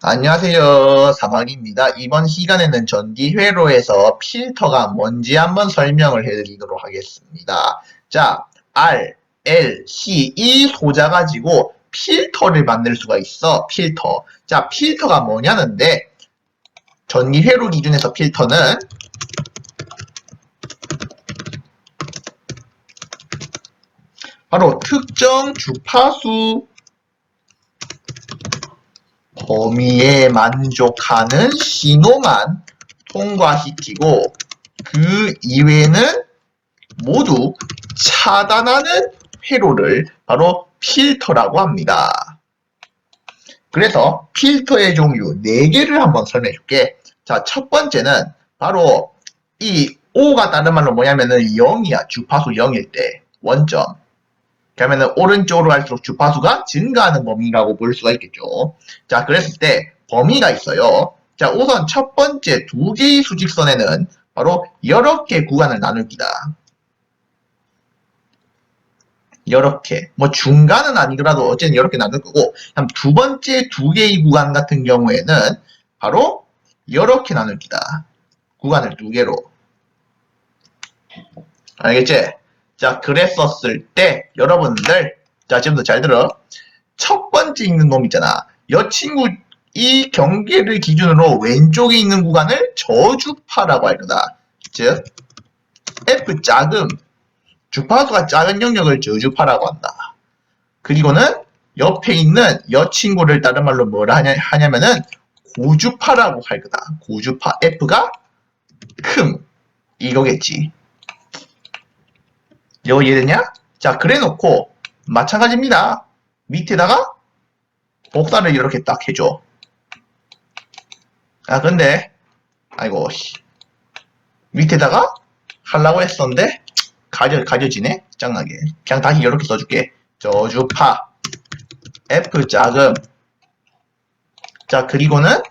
안녕하세요. 사막입니다. 이번 시간에는 전기 회로에서 필터가 뭔지 한번 설명을 해드리도록 하겠습니다. 자, R, L, C 이 소자 가지고 필터를 만들 수가 있어. 필터. 자, 필터가 뭐냐는데 전기 회로 기준에서 필터는 바로 특정 주파수 범위에 만족하는 신호만 통과시키고 그 이외에는 모두 차단하는 회로를 바로 필터라고 합니다. 그래서 필터의 종류 4개를 한번 설명해 줄게. 자, 첫 번째는 바로 이 O가 다른 말로 뭐냐면은 0이야. 주파수 0일 때. 원점. 그러면은 오른쪽으로 갈수록 주파수가 증가하는 범위라고 볼 수가 있겠죠. 자, 그랬을 때 범위가 있어요. 자, 우선 첫 번째 두 개의 수직선에는 바로 이렇게 구간을 나눕니다. 이렇게 뭐 중간은 아니더라도 어쨌든 이렇게 나눌 거고 그다음 두 번째 두 개의 구간 같은 경우에는 바로 이렇게 나눕니다. 구간을 두 개로 알겠지? 자, 그랬었을 때 여러분들 자, 지금도 잘 들어. 첫 번째 있는 놈 있잖아. 여 친구 이 경계를 기준으로 왼쪽에 있는 구간을 저주파라고 할 거다. 즉 F 작음 주파수가 작은 영역을 저주파라고 한다. 그리고는 옆에 있는 여 친구를 다른 말로 뭐라 하냐, 하냐면은 고주파라고 할 거다. 고주파 F가 큼 이거겠지. 이거 이해되냐? 자, 그래 놓고, 마찬가지입니다. 밑에다가, 복사를 이렇게 딱 해줘. 아, 근데, 아이고, 씨. 밑에다가, 하려고 했었는데, 가져, 가져지네? 짱나게. 그냥 다시 이렇게 써줄게. 저주파, F 자금. 자, 그리고는,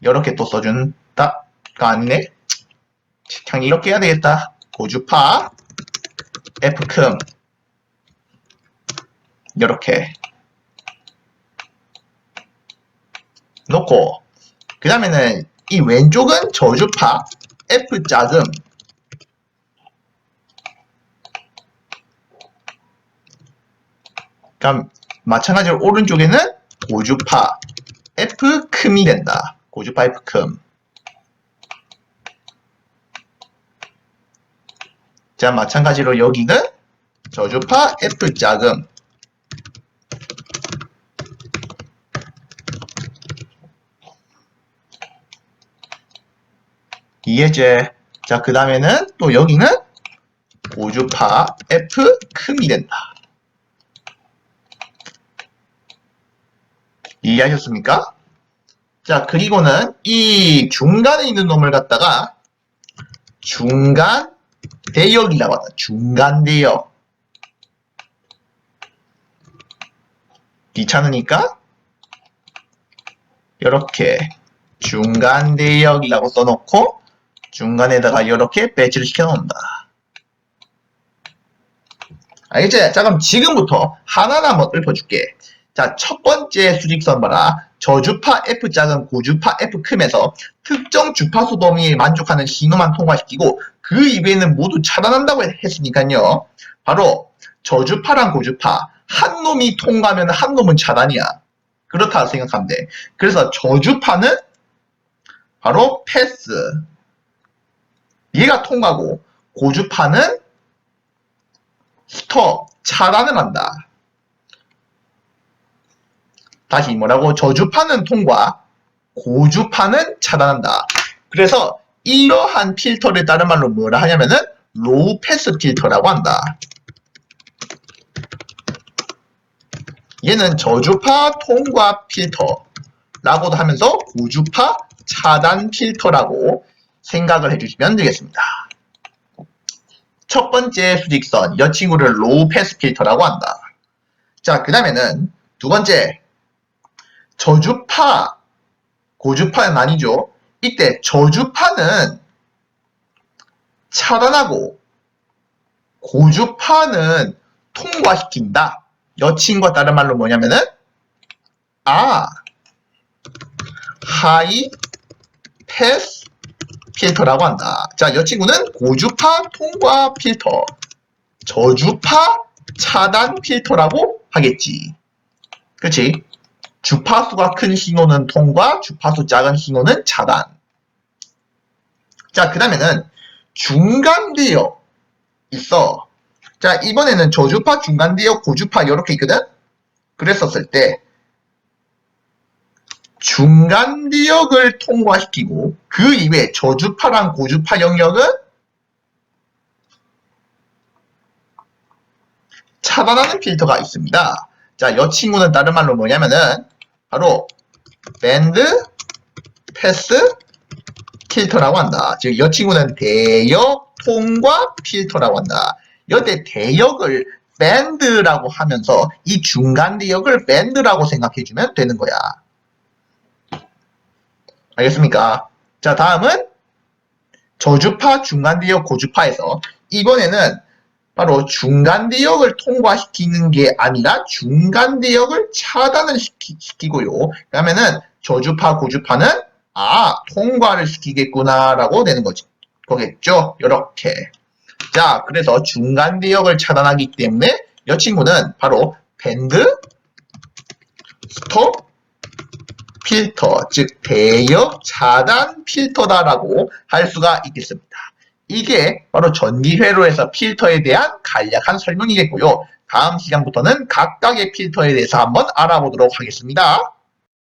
이렇게 또 써준다. 가 아니네? 그냥 이렇게 해야 되겠다. 고주파, F큼 이렇게 놓고 그 다음에는 이 왼쪽은 저주파 F 자금 그럼 마찬가지로 오른쪽에는 고주파 F 큼이 된다. 고주파 F 큼. 자, 마찬가지로 여기는 저주파 F 자금. 이해제. 자, 그 다음에는 또 여기는 고주파 F 큼이 된다. 이해하셨습니까? 자, 그리고는 이 중간에 있는 놈을 갖다가 중간 대역이라고 하다. 중간 대역. 귀찮으니까 이렇게 중간 대역이라고 써놓고 중간에다가 이렇게 배치를 시켜 놓는다. 알겠지? 자 그럼 지금부터 하나하나 한번 읊어줄게. 자, 첫 번째 수직선 봐라. 저주파 F 작은 고주파 F 큼에서 특정 주파수 범위에 만족하는 신호만 통과시키고 그 이외에는 모두 차단한다고 했으니까요. 바로 저주파랑 고주파 한 놈이 통과하면 한 놈은 차단이야. 그렇다 생각하면 돼. 그래서 저주파는 바로 패스. 얘가 통과고 고주파는 스톱, 차단을 한다. 다시 뭐라고? 저주파는 통과, 고주파는 차단한다. 그래서 이러한 필터를 다른 말로 뭐라 하냐면은 로우 패스 필터라고 한다. 얘는 저주파 통과 필터라고도 하면서 고주파 차단 필터라고 생각을 해주시면 되겠습니다. 첫 번째 수직선, 이 친구를 로우 패스 필터라고 한다. 자, 그 다음에는 두 번째, 저주파, 고주파는 아니죠. 이때 저주파는 차단하고 고주파는 통과시킨다. 여친과 다른 말로 뭐냐면은 아 하이 패스 필터라고 한다. 자, 이 친구는 고주파 통과 필터, 저주파 차단 필터라고 하겠지. 그치? 주파수가 큰 신호는 통과, 주파수 작은 신호는 차단. 자, 그 다음에는 중간 대역 있어. 자, 이번에는 저주파, 중간 대역, 고주파 이렇게 있거든? 그랬었을 때 중간 지역을 통과시키고 그 이외 저주파랑 고주파 영역은 차단하는 필터가 있습니다. 자, 이 친구는 다른 말로 뭐냐면은 바로 밴드 패스 필터라고 한다. 즉, 이 친구는 대역 통과 필터라고 한다. 여태 대역을 밴드라고 하면서 이 중간 대역을 밴드라고 생각해주면 되는 거야. 알겠습니까? 자, 다음은 저주파, 중간 대역, 고주파에서 이번에는 바로 중간대역을 통과시키는 게 아니라 중간대역을 차단을 시키, 시키고요. 그러면은 저주파, 고주파는 아, 통과를 시키겠구나라고 되는 거지. 거겠죠? 이렇게. 자, 그래서 중간대역을 차단하기 때문에 이 친구는 바로 밴드, 스톱, 필터, 즉 대역 차단 필터다라고 할 수가 있겠습니다. 이게 바로 전기회로에서 필터에 대한 간략한 설명이겠고요. 다음 시간부터는 각각의 필터에 대해서 한번 알아보도록 하겠습니다.